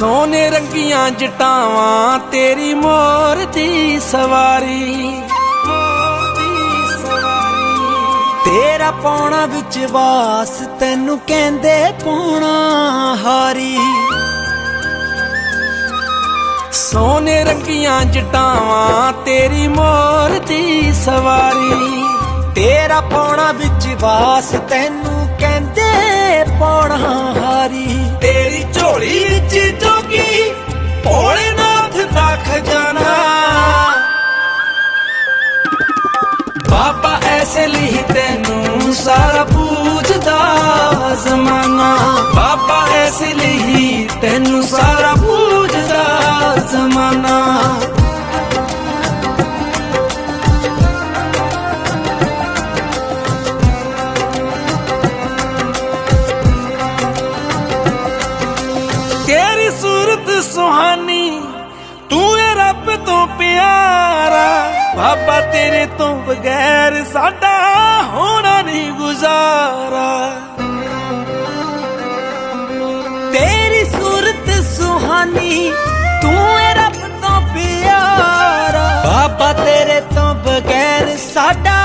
ਸੋਨੇ ਰੰਗੀਆਂ ਜਟਾਵਾਂ, ਤੇਰੀ ਮੋਰ ਦੀ ਸਵਾਰੀ। ਸਵਾਰੀ ਤੇਰਾ ਪੌਣਾ ਵਿੱਚ ਵਾਸ, ਤੈਨੂੰ ਕਹਿੰਦੇ ਪੌਣਾ ਹਾਰੀ। ਸੋਨੇ ਰੰਗੀਆਂ ਜਟਾਵਾਂ, ਤੇਰੀ ਮੋਰ ਦੀ ਸਵਾਰੀ। ਤੇਰਾ ਪੌਣਾ ਵਿੱਚ ਵਾਸ, ਤੈਨੂੰ ਕਹਿੰਦੇ ਪੌਣਾ ਹਾਰੀ। ਤੇਰੀ ਐਸ ਲਈ ਤੈਨੂੰ ਸਾਰਾ ਪੂਜਦਾ ਜ਼ਮਾਨਾ। ਬਾਬਾ ਐਸੇ ਲਈ ਤੈਨੂੰ ਸਾਰਾ ਪੂਜਦਾ ਜ਼ਮਾਨਾ। ਤੇਰੀ ਸੂਰਤ ਸੁਹਾਨੀ ਤੂੰ ਏ ਰੱਬ ਤੋਂ ਪਿਆਰਾ ਬਾਬਾ ਤੇਰੇ ਤੋਂ ਬਗੈਰ ਸਾਡਾ ਹੋਣਾ ਨਹੀਂ ਗੁਜ਼ਾਰਾ। ਤੇਰੀ ਸੂਰਤ ਸੁਹਾਨੀ, ਤੂੰ ਏ ਰੱਬ ਤੋਂ ਪਿਆਰਾ। ਬਾਬਾ ਤੇਰੇ ਤੋਂ ਬਗੈਰ ਸਾਡਾ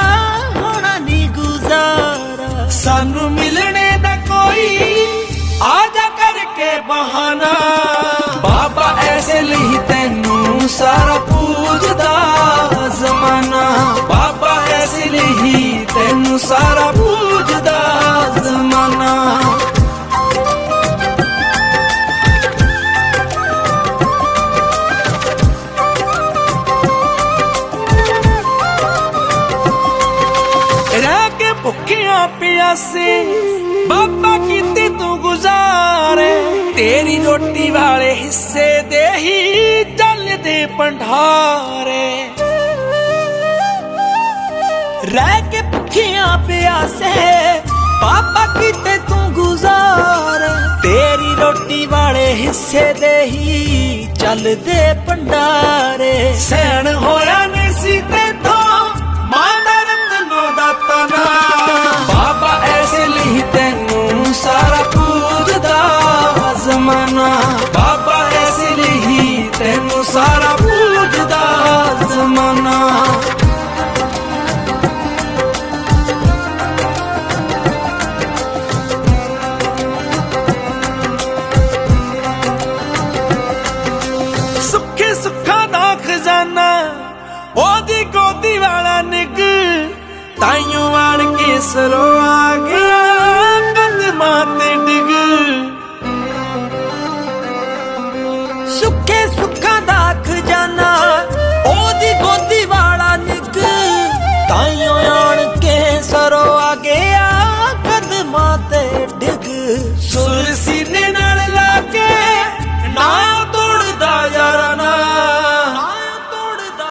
ਹੋਣਾ ਨਹੀਂ ਗੁਜ਼ਾਰਾ। ਸਾਨੂੰ ਮਿਲਣੇ ਦਾ ਕੋਈ ਆ ਜਾ ਕਰਕੇ ਬਹਾਨਾ। ਬਾਬਾ ਐਸੇ ਲਈ ਤੈਨੂੰ ਪਿਆਸੇ ਬਾਬਾ ਕੀਤੇ ਤੂੰ ਗੁਜ਼ਾਰੇ, ਤੇਰੀ ਰੋਟੀ ਵਾਲੇ ਹਿੱਸੇ ਦੇ ਹੀ ਚੱਲਦੇ ਭੰਡਾਰੇ। ਰਹਿ ਕੇ ਭੁੱਖੀਆਂ ਪਿਆਸੇ ਪਾਪਾ ਕਿਤੇ ਤੂੰ ਗੁਜ਼ਾਰ, ਤੇਰੀ ਰੋਟੀ ਵਾਲੇ ਹਿੱਸੇ ਦੇ ਹੀ ਚੱਲਦੇ ਭੰਡਾਰੇ। ਸਹਿਣ ਹੋਇਆ ਉਹਦੀ ਗੋਦੀ ਵਾਲਾ ਨਿੱਗ ਤਾਈਓ ਵਾਲ ਕੇ ਸਰੋ ਆ ਗਿਆ ਕਦਮਾਂ ਮਾਤੇ ਡਿਗ। ਸੁੱਕੇ ਸੁੱਖਾਂ ਦਾ ਅੱਖ ਖਜ਼ਾਨਾ